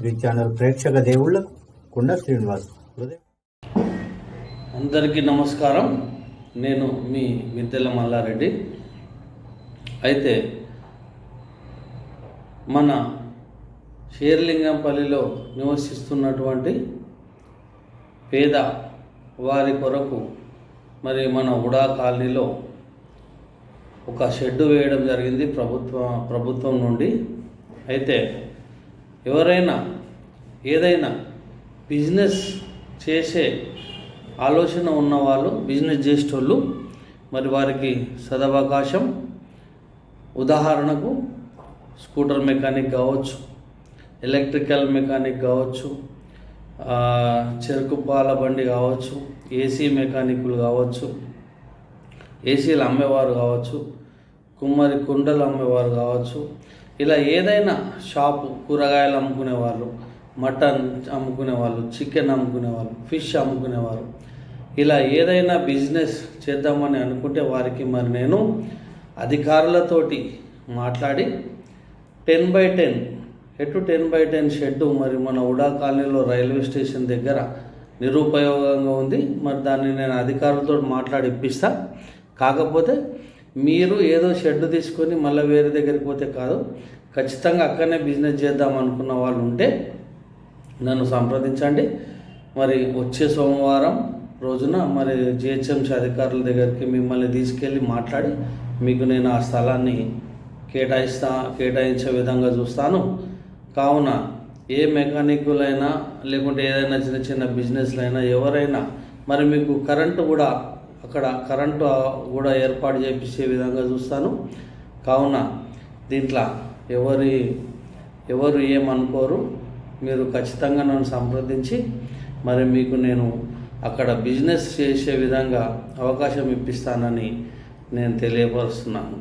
Three channel ప్రేక్షక దేవుళ్ళకు కుండ శ్రీనివాస్ అందరికీ నమస్కారం. నేను మీ మిద్దెల మల్లారెడ్డి. అయితే మన షేర్లింగంపల్లిలో నివసిస్తున్నటువంటి పేద వారి కొరకు మరి మన ఉడా కాలనీలో ఒక షెడ్డు వేయడం జరిగింది ప్రభుత్వ ప్రభుత్వం నుండి. అయితే ఎవరైనా ఏదైనా బిజినెస్ చేసే ఆలోచన ఉన్నవాళ్ళు బిజినెస్ చేసేటోళ్ళు మరి వారికి సదవకాశం ఉదాహరణకు స్కూటర్ మెకానిక్ కావచ్చు ఎలక్ట్రికల్ మెకానిక్ కావచ్చు చెరుకు పాల బండి కావచ్చు ఏసీ మెకానికులు కావచ్చు ఏసీలు అమ్మేవారు కావచ్చు కుమ్మరి కుండలు అమ్మేవారు కావచ్చు ఇలా ఏదైనా షాపు కూరగాయలు అమ్ముకునేవాళ్ళు మటన్ అమ్ముకునేవాళ్ళు చికెన్ అమ్ముకునేవాళ్ళు ఫిష్ అమ్ముకునేవారు. ఇలా ఏదైనా బిజినెస్ చేద్దామని అనుకుంటే వారికి మరి నేను అధికారులతోటి మాట్లాడి టెన్ బై టెన్ ఎటు టెన్ బై టెన్ షెడ్ మరి మన ఉడా కాలనీలో రైల్వే స్టేషన్ దగ్గర నిరుపయోగంగా ఉంది. మరి దాన్ని నేను అధికారులతో మాట్లాడి ఇప్పిస్తా. కాకపోతే మీరు ఏదో షెడ్ తీసుకొని మళ్ళీ వేరే దగ్గరికి పోతే కాదు ఖచ్చితంగా అక్కడనే బిజినెస్ చేద్దాం అనుకున్న వాళ్ళు ఉంటే నన్ను సంప్రదించండి. మరి వచ్చే సోమవారం రోజున మరి జిహెచ్ఎంసీ అధికారుల దగ్గరికి మిమ్మల్ని తీసుకెళ్ళి మాట్లాడి మీకు నేను ఆ స్థలాన్ని కేటాయిస్తా కేటాయించే విధంగా చూస్తాను. కావున ఏ మెకానికులైనా లేకుంటే ఏదైనా చిన్న చిన్న బిజినెస్లైనా ఎవరైనా మరి మీకు కరెంటు కూడా అక్కడ కరెంటు కూడా ఏర్పాటు చేపించే విధంగా చూస్తాను. కావున దీంట్లో ఎవరి ఎవరు ఏమనుకోరు మీరు ఖచ్చితంగా నన్ను సంప్రదించి మరి మీకు నేను అక్కడ బిజినెస్ చేసే విధంగా అవకాశం ఇప్పిస్తానని నేను తెలియపరుస్తున్నాను.